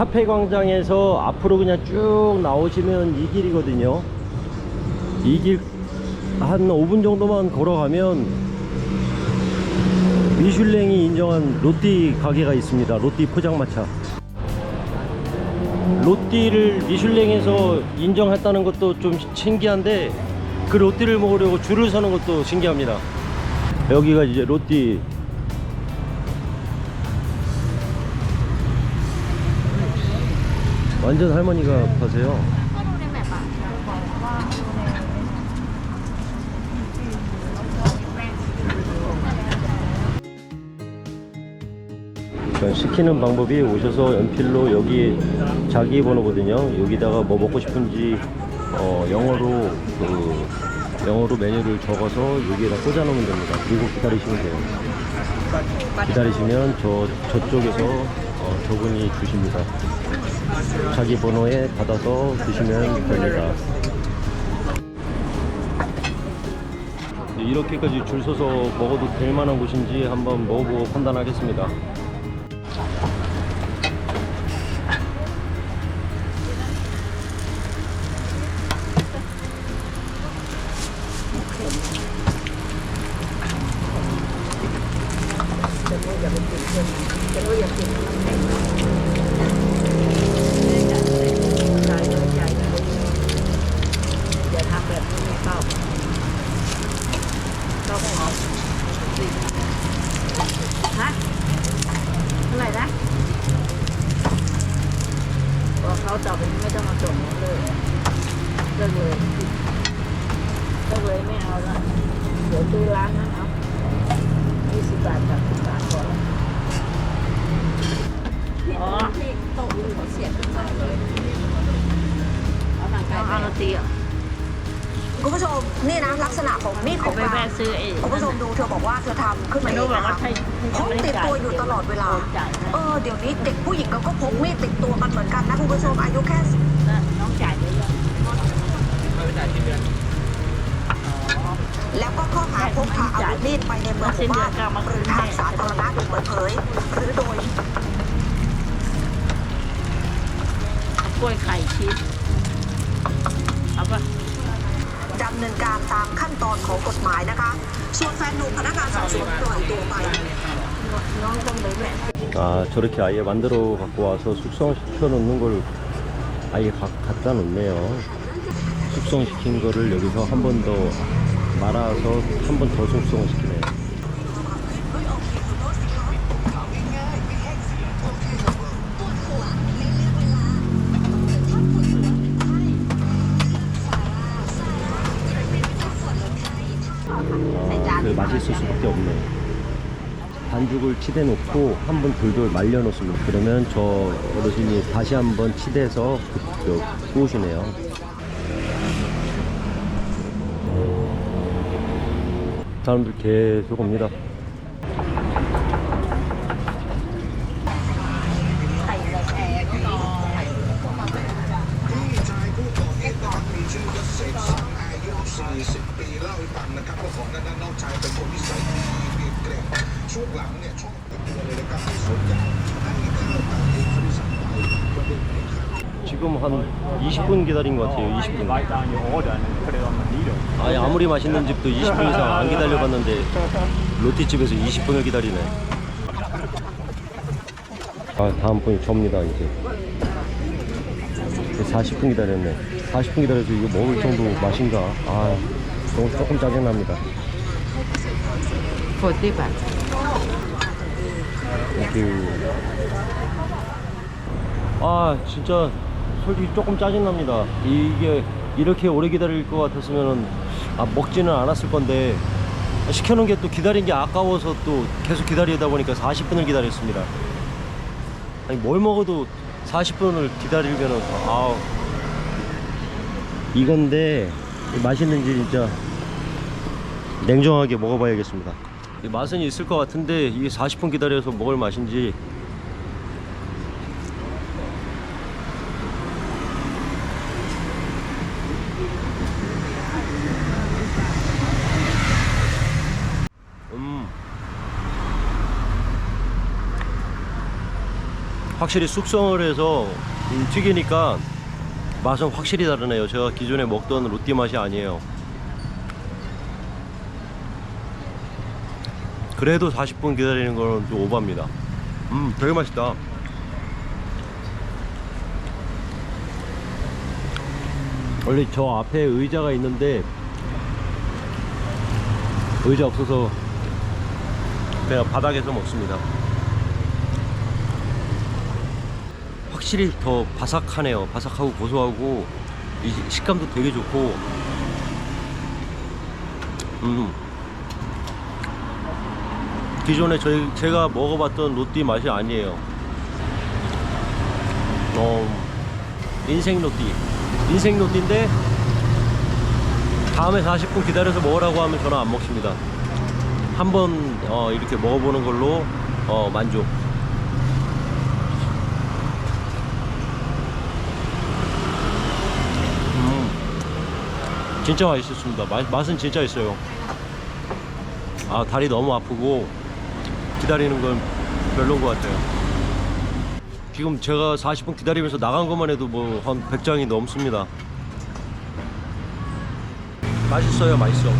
카페 광장에서 앞으로 그냥 쭉 나오시면 이 길이거든요. 이 길 한 5분 정도만 걸어가면 미슐랭이 인정한 로띠 가게가 있습니다. 로띠 포장마차. 로띠를 미슐랭에서 인정했다는 것도 좀 신기한데 그 로띠를 먹으려고 줄을 서는 것도 신기합니다. 여기가 이제 로띠 완전 할머니가 파세요. 그러니까 시키는 방법이 오셔서 연필로 여기 자기 번호거든요. 여기다가 뭐 먹고 싶은지 어, 영어로 그 영어로 메뉴를 적어서 여기에다 꽂아 놓으면 됩니다. 그리고 기다리시면 돼요. 기다리시면 저 저쪽에서 어, 저분이 주십니다. 자기 번호에 받아서 드시면 됩니다. 이렇게까지 줄 서서 먹어도 될 만한 곳인지 한번 먹어보고 판단하겠습니다. เลิกเลยเลิกเลยไม่เอาละเดี๋ยวซื้อร้านนั้นเอายี่สิบบาทสามสิบบาทพอละอ๋อที่โต๊ะเขาเสียบขึ้นมาเลยเอาหนังไก่เอาละตีอะคุณผู้ชมนี่นะลักษณะของมีดของไปกลาแวะงซื้อเองคุณผู้ชมดูเธอบอกว่าเธอทำขึ้นมาไม่เอรู้งหรอกนะว่าคะใช่พกติดตัวอยู่ตลอดเวลาจ่ายนะเออเดี๋ยวนี้เด็กผู้หญิงก็ก็พกมีดติดตัวกันเหมือนกันนะคุณผู้ชมอายุแค่น้องจ่ายเยอะ แล้วก็ข้อหาพกพาอาวุธมีดไปในเมืองหมู่บ้านหรือทางสาธารณะโดยเปิดเผย หรือโดย กล้วยไข่ชีสเอาปะ ดำเนินการตามขั้นตอนของกฎหมายนะคะ ส่วนแฟนหนุ่มพนักงานสอบสวนปล่อยตัวไป น้องต้องเลยแหละ 아 저렇게 아예 만들어 갖고 와서 숙성시켜 놓는 걸 아예 가- 갖다 놓네요 숙성시킨 거를 여기서 한 번 더 말아서 한 번 더 숙성을 시키네요 아, 그 맛있을 수밖에 없네 반죽을 치대 놓고 한 번 돌돌 말려 놓습니다. 그러면 저 어르신이 다시 한번 치대서 그, 그, 구우시네요. 사람들 계속 옵니다. 지금 한 20분 기다린 것 같아요. 20분. 아니 아무리 맛있는 집도 20분 이상 안 기다려봤는데 로티집에서 20분을 기다리네. 아 다음 분이 접니다 이제. 40분 기다렸네. 40분 기다려서 이거 먹을 정도 맛인가? 아 너무 조금 짜증납니다. 버티반 아 진짜 솔직히 조금 짜증납니다. 이게 이렇게 오래 기다릴 것 같았으면 아, 먹지는 않았을 건데 시켜놓은 게 또 기다린 게 아까워서 또 계속 기다리다 보니까 40분을 기다렸습니다. 아니 뭘 먹어도 40분을 기다리면은 아 이건데 맛있는지 진짜 냉정하게 먹어봐야겠습니다. 이 맛은 있을 것 같은데 이게 40분 기다려서 먹을 맛인지 음 확실히 숙성을 해서 음, 튀기니까 맛은 확실히 다르네요. 제가 기존에 먹던 로띠 맛이 아니에요. 그래도 40분 기다리는 거는 좀 오버입니다. 음, 되게 맛있다. 원래 저 앞에 의자가 있는데 의자 없어서 그냥 바닥에서 먹습니다. 확실히 더 바삭하네요. 바삭하고 고소하고 이 식감도 되게 좋고 음 기존에 저희 제가 먹어봤던 로띠 맛이 아니에요. 어 인생 로띠 인생 로띠인데 다음에 40분 기다려서 먹으라고 하면 저는 안 먹습니다. 한번 어, 이렇게 먹어보는 걸로 어, 만족. 진짜 맛있었습니다. 맛, 맛은 진짜 있어요. 아 다리 너무 아프고 기다리는 건 별로인 것 같아요. 지금 제가 40분 기다리면서 나간 것만 해도 뭐 한 100장이 넘습니다. 맛있어요, 맛있어.